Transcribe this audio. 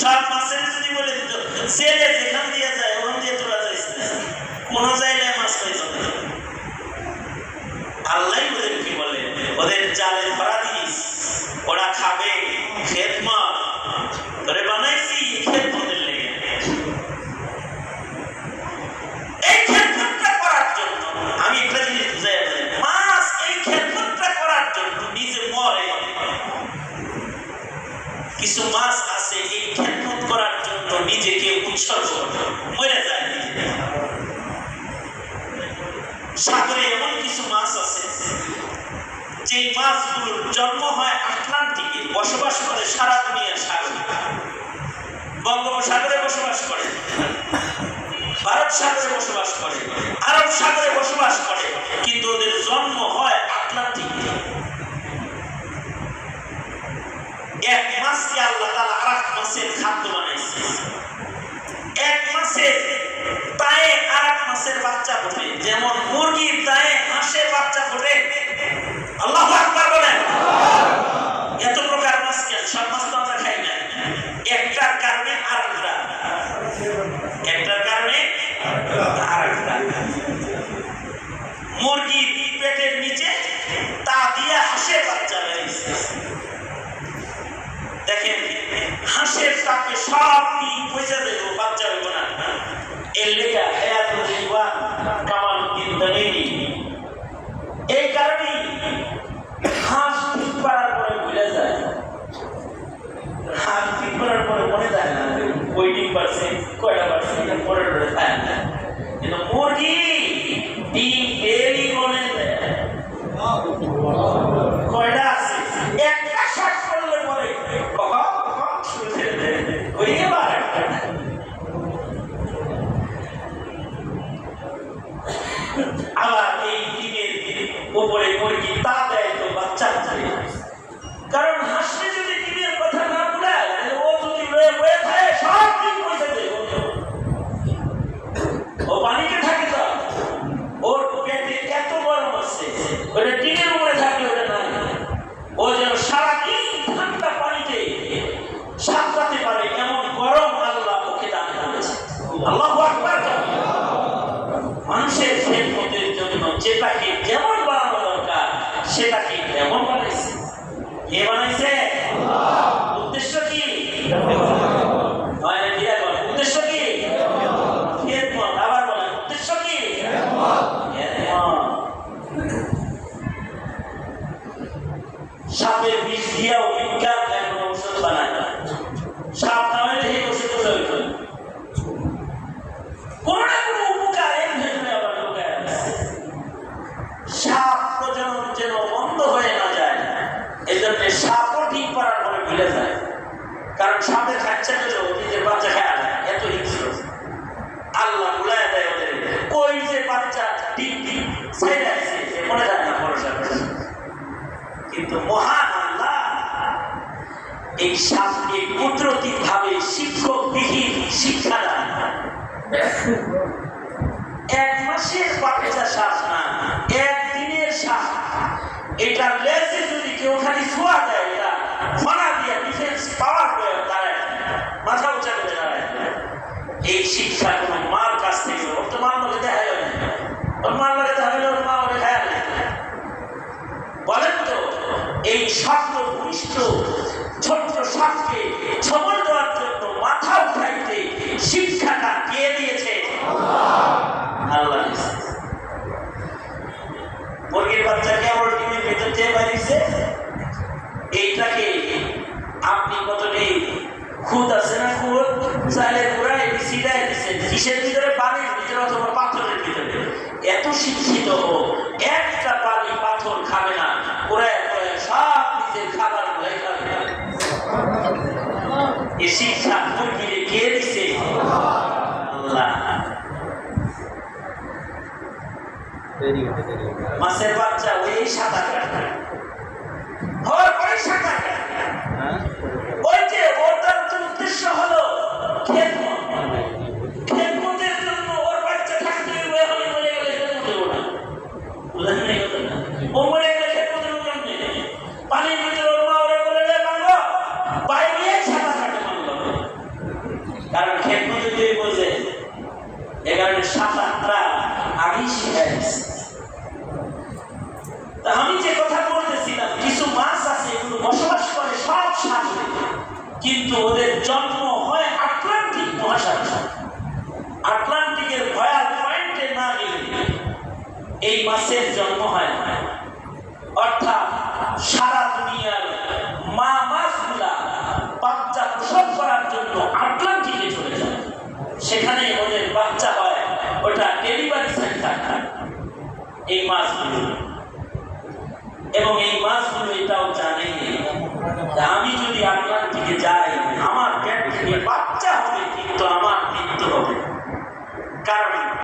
সব মাছের যদি বলে দিত জেলে যেখান দিয়ে যায়, ওখান দিয়ে তোলা যাইছে না। কোনো জায়গায় মাছ পাইছ না। আল্লাহ ওদের কি বলে? ওদের জালে ভরা দিস, ওরা খাবে খেদমা তোরে বানাইছি খেদমতের লেগে। এই খেদমতটা করার জন্য আমি একটা জিনিস বুঝাই মাছ এই খেদমতটা করার জন্য নিজে মরে কিছু মাছ আছে এই খেদমত করার জন্য নিজেকে উৎসর্গ মরে যায়। সাগরে এমন কিছু মাছ আছে যে মাছগুলোর জন্ম হয় আটলান্টিকে, বসবাস করে সারা দুনিয়ার সাগরে। বঙ্গোপসাগরে বসবাস করে, ভারত সাগরে বসবাস করে, আরব সাগরে বসবাস করে। মাসে তায়ে আরেক মাসের বাচ্চা ফোটে যেমন মুরগির তায়ে হাঁসের বাচ্চা ফোটে আল্লাহু আকবার বলেন এত প্রকার মাছ কেন সব মাছ তো আমরা খাই না একটার কারণে আরেকটা একটার কারণে আরেকটা মুরগির পেটের নিচে তা দিয়ে হাঁসের বাচ্চা বেরিয়েছে দেখেন হাঁসের তাপে সব কি পয়সা দেব বাচ্চা হইব না এর লেখা হায়াতুল জীবান কামাল উদ্দিন দানিনি এই কারণেই হাঁস ঠিক করার পরে ভুলে যায়। হাঁস ঠিক করার পরে মনে যায় না। ওই ডিম কয়টা পারছে, এটা পরে পরে থাকে না। কিন্তু মুরগি ডিম ডেলি মনে যায় কয়টা আছে একটা শট করলে পরে কখন কখন শুরু করে দেয় ওই এবার একটা আবার এই ডিমের উপরে মুরগি তা দেয় তো বাচ্চা কারণ হাসলে যদি ডিমের কথা না বলায় তাহলে ও যদি রয়ে বয়ে থাকে সব ডিম পয়সা দেয় ও পানিতে থাকে তো ওর পেটে এত গরম আছে ওটা ডিমের উপরে থাকলে ওটা নাই ও যেন সারাদিন ঠান্ডা পানিতে সাঁতরাতে পারে এমন গরম আল্লাহ ওকে দান করেছে আল্লাহ আকবার মানুষের খেদমতের জন্য যেটাকে যেমন বানানো দরকার সেটাকে তেমন বানাইছে কে বানাইছে। উদ্দেশ্য কি? উদ্দেশ্য কি? আবার বলেন উদ্দেশ্য কি? সাপের বিষ দিয়াও বিজ্ঞান এখন ঔষধ বানায় না সাপ নামে দেখে ওষুধ তৈরি করে কোনো না কোনো উপকার এর ভেতরে আবার লুকায় আছে। সাপ প্রজনন যেন বন্ধ হয়ে না যায় এই জন্য সাপও ঠিক করার পরে ভুলে যায় কারণ পেলেও নিজের বাচ্চা এত আল্লাহ দেয় ওদের ওই যে বাচ্চা ডিম ডিম মনে না ভরসা কিন্তু মহান আল্লাহ এই সাপকে কুদরতি ভাবে শিক্ষক বিহীন শিক্ষা দান এক মাসের বাচ্চা সাপ না একদিনের সাপ এটা লেজে যদি কেউ খালি ছোঁয়া দেয় এটা ফনা দিয়ে ডিফেন্স পাওয়ার হয়ে দাঁড়ায় মাথা উঁচা করে দাঁড়ায় এই শিক্ষা কোনো মার কাছ থেকে ওর তো মার লোকে দেখা যাবে না ওর মার লোকে দেখা গেলে ওর মা ওরে খায় না বলেন তো এই শব্দ ভূমিষ্ঠ ছোট্ট সাপকে ছবল দেওয়ার জন্য মাথা উঠাইতে শিক্ষাটা কে দিয়েছে আল্লাহ দিয়েছে। মুরগির বাচ্চা কেবল ডিমের ভেতর দিয়ে বাড়িছে এইটাকে আপনি কতটি খুদ আছে না খুদ? চাইলে পুরাই সিটাই দিচ্ছেন কিসের ভিতরে পানির ভিতরে অথবা পাথরের ভিতরে। এত শিক্ষিত হোক একটা পানি পাথর খাবে না পুরায় সব নিজের খাবার গুলাই খাবে না। এ শিক্ষা মুরগিরে কে দিছে? আল্লাহ। মাছের বাচ্চা ওই সাঁতার কাটে আমি যে কথা বলতেছিলাম, কিছু মাছ আছে এগুলো বসবাস করে, সব সাগরে কিন্তু ওদের জন্ম হয় আটলান্টিক মহাসাগর আটলান্টিকের ভয়াল পয়েন্টে না গেলে এই মাছের জন্ম হয় না। অর্থাৎ সারা দুনিয়ার মা মাছগুলা বাচ্চা প্রসব করার জন্য আটলান্টিকে চলে যায়। সেখানে এই মাছগুলো। এবং এই মাছগুলো এটাও জানেনি আমি যদি আটলান্টিকে যাই আমার পেট থেকে